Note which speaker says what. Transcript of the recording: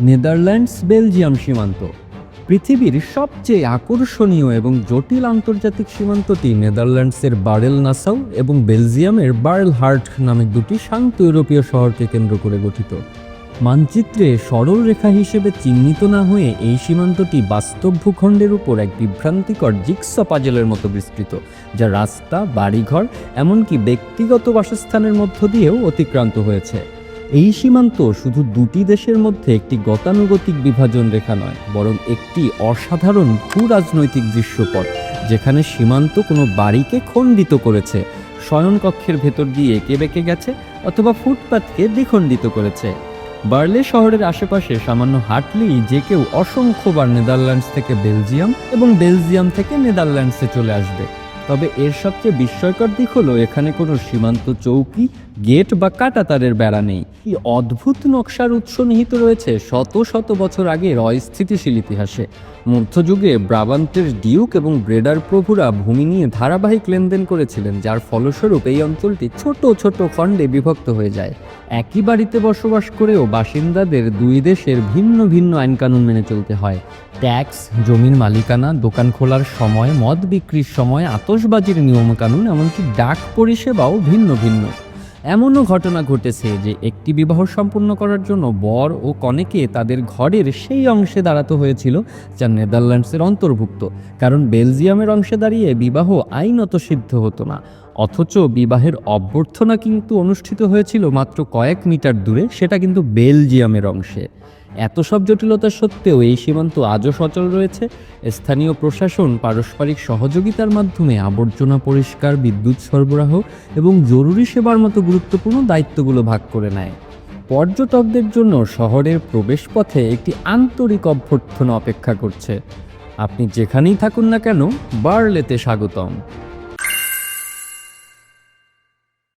Speaker 1: Netherlands, Belgium সীমান্ত। পৃথিবীর সবচেয়ে আকর্ষণীয় এবং জটিল আন্তর্জাতিক সীমান্তটি নেদারল্যান্ডসের বারেল নাসাউ এবং বেলজিয়ামের বারেল হার্ট নামে দুটি শান্ত ইউরোপীয় শহরকে কেন্দ্র করে গঠিত। মানচিত্রে সরল রেখা হিসেবে চিহ্নিত না হয়ে এই সীমান্তটি বাস্তব ভূখণ্ডের উপর এক বিভ্রান্তিকর জিক্স পাজেলের মতো বিস্তৃত, যা রাস্তা, বাড়িঘর, এমনকি ব্যক্তিগত বাসস্থানের মধ্য দিয়েও অতিক্রান্ত হয়েছে। এই সীমান্ত শুধু দুটি দেশের মধ্যে একটি গতানুগতিক বিভাজন রেখা নয়, বরং একটি অসাধারণ ভূ রাজনৈতিক দৃশ্যপট, যেখানে সীমান্ত কোনো বাড়িকে খণ্ডিত করেছে, শয়নকক্ষের ভেতর দিয়ে এঁকে বেঁকে গেছে অথবা ফুটপাতকে দ্বিখণ্ডিত করেছে। বার্লে শহরের আশেপাশে সামান্য হাঁটলেই যে কেউ অসংখ্যবার নেদারল্যান্ডস থেকে বেলজিয়াম এবং বেলজিয়াম থেকে নেদারল্যান্ডসে চলে আসবে। তবে এর সবচেয়ে বিস্ময়কর দিক হলো, এখানে কোনো সীমান্ত চৌকি, গেট বা কাটাতারের বেড়া নেই। এই অদ্ভুত নকশার উৎস নিহিত রয়েছে শত শত বছর আগের অস্থিতিশীল ইতিহাসে। মধ্যযুগে ব্রাবান্তের ডিউক এবং ব্রেডার প্রভুরা ভূমি নিয়ে ধারাবাহিক লেনদেন করেছিলেন, যার ফলস্বরূপ এই অঞ্চলটি ছোট ছোট খণ্ডে বিভক্ত হয়ে যায়। একই বাড়িতে বসবাস করেও বাসিন্দাদের দুই দেশের ভিন্ন ভিন্ন আইনকানুন মেনে চলতে হয়। ট্যাক্স, জমির মালিকানা, দোকান খোলার সময়, মদ বিক্রির সময় আতসবাজির নিয়মকানুন, এমনকি ডাক পরিষেবাও ভিন্ন ভিন্ন। এমনও ঘটনা ঘটেছে যে একটি বিবাহ সম্পূর্ণ করার জন্য বর ও কনেকে তাদের ঘরের সেই অংশে দাঁড়াতে হয়েছিল যা নেদারল্যান্ডসের অন্তর্ভুক্ত, কারণ বেলজিয়ামের অংশে দাঁড়িয়ে বিবাহ আইনত সিদ্ধ হতো না। অথচ বিবাহের অভ্যর্থনা কিন্তু অনুষ্ঠিত হয়েছিল মাত্র কয়েক মিটার দূরে, সেটা কিন্তু বেলজিয়ামের অংশে। এত সব জটিলতা সত্ত্বেও এই সীমান্ত আজও সচল রয়েছে। স্থানীয় প্রশাসন পারস্পরিক সহযোগিতার মাধ্যমে আবর্জনা পরিষ্কার, বিদ্যুৎ সরবরাহ এবং জরুরি সেবার মতো গুরুত্বপূর্ণ দায়িত্বগুলো ভাগ করে নেয়। পর্যটকদের জন্য শহরের প্রবেশপথে একটি আন্তরিক অভ্যর্থনা অপেক্ষা করছে। আপনি যেখানেই থাকুন না কেন, বার্লেতে স্বাগতম।